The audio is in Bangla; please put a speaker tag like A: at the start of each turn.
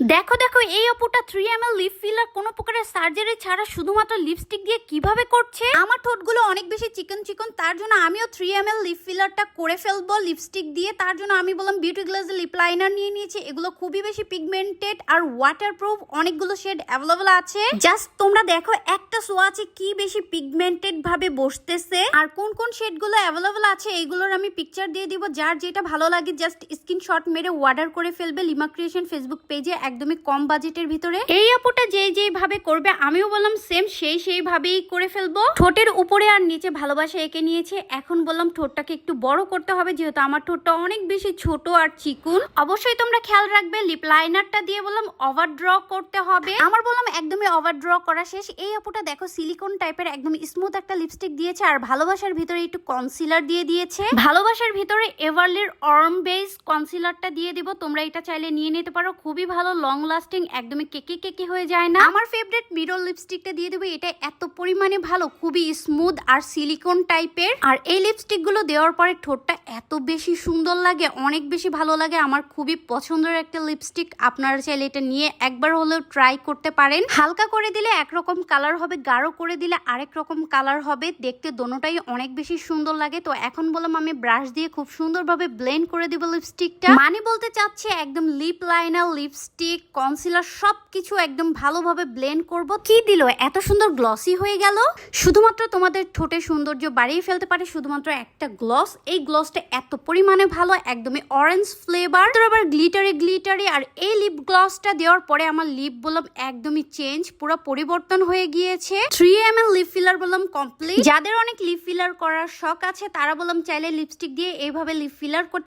A: দেখো দেখো, এই অপুটা three M L lip filler কোনো প্রকারের সার্জারি ছাড়া শুধুমাত্র লিপস্টিক দিয়ে কীভাবে করছে? আমার ঠোঁটগুলো অনেক বেশি চিকন চিকন, তার জন্য আমিও থ্রি এম এল লিপ ফিলারটা করে ফেলব। লিপস্টিক দিয়ে তার জন্য আমি বললাম বিউটি গ্লাসের লিপ লাইনার নিয়ে নিয়েছি। এগুলো খুবই বেশি পিগমেন্টেড আর ওয়াটারপ্রুফ অনেকগুলো শেড অ্যাভেলেবল আছে। জাস্ট তোমরা দেখো একটা সোয়াচে কি বেশি পিগমেন্টেড ভাবে বসতেছে আর কোন কোন শেডগুলো অ্যাভেলেবল আছে, এইগুলোর আমি পিকচার দিয়ে দিব। যার যেটা ভালো লাগে জাস্ট স্ক্রিনশট মেরে অর্ডার করে ফেলবে। লিমা ক্রিয়েশন ফেসবুক পেজে একদমই কম বাজেটের ভিতরে। এই আপুটা যে যেই ভাবে করবে, আমিও বললাম সেম সেই সেই ভাবেই করে ফেলব। ঠোঁটের উপরে আর নিচে ভালোবাসা এঁকে নিয়েছে। এখন বললাম ঠোঁটটাকে একটু বড় করতে হবে, যেহেতু আমার ঠোঁটটা অনেক বেশি ছোট আর চিকুন। অবশ্যই তোমরা খেয়াল রাখবে লিপ লাইনারটা দিয়ে বললাম ওভার ড্র করতে হবে। আমার বললাম একদমই ওভার ড্র করা শেষ। এই আপুটা দেখো সিলিকন টাইপের একদম স্মুথ একটা লিপস্টিক দিয়েছে আর ভালোবাসার ভিতরে একটু কনসিলার দিয়ে দিয়েছে। ভালোবাসার ভিতরে এভারলির অর্ম বেস কনসিলারটা দিয়ে দিব। তোমরা এটা চাইলে নিয়ে নিতে পারো, খুবই ভালো লং লাস্টিং একদমই কেকে কেকে হয়ে যায় না। আমার ফেভারিট মিরর লিপস্টিকটা দিয়ে দেবো, এটা এত পরিমাণে ভালো, খুবই স্মুথ আর সিলিকন টাইপের আর এই লিপস্টিকগুলো দেওয়ার পরে ঠোঁটটা এত বেশি সুন্দর লাগে, অনেক বেশি ভালো লাগে, আমার খুবই পছন্দের একটা লিপস্টিক আপনারা চাইলে এটা নিয়ে একবার হলেও ট্রাই করতে পারেন। হালকা করে দিলে একরকম কালার হবে, গাঢ় করে দিলে আরেক রকম কালার হবে, দেখতে দোনোটাই অনেক বেশি সুন্দর লাগে। তো এখন বললাম আমি ব্রাশ দিয়ে খুব সুন্দরভাবে ব্লেন্ড করে দিব লিপস্টিকটা মানে বলতে চাচ্ছি একদম লিপ লাইনার লিপস্টিক কনসিলার সবকিছু একদম ভালোভাবে ব্লেন্ড করব। কি দিল? এত সুন্দর গ্লসি হয়ে গেল। শুধুমাত্র তোমাদের ঠোঁটে সৌন্দর্য বাড়িয়ে ফেলতে পারে শুধুমাত্র একটা গ্লস এই গ্লসটা এত পরিমাণে ভালো, একদমই অরেঞ্জ ফ্লেভার তো আবার গ্লিটারি গ্লিটারি আর এই লিপ গ্লসটা দেওয়ার পরে আমার লিপ বললাম একদমই চেঞ্জ পুরো পরিবর্তন হয়ে গিয়েছে। Three M L lip filler বললাম কমপ্লিট যাদের অনেক লিপ ফিলার করার শখ আছে, তারা বললাম চাইলে লিপস্টিক দিয়ে এইভাবে লিপ ফিলার করতে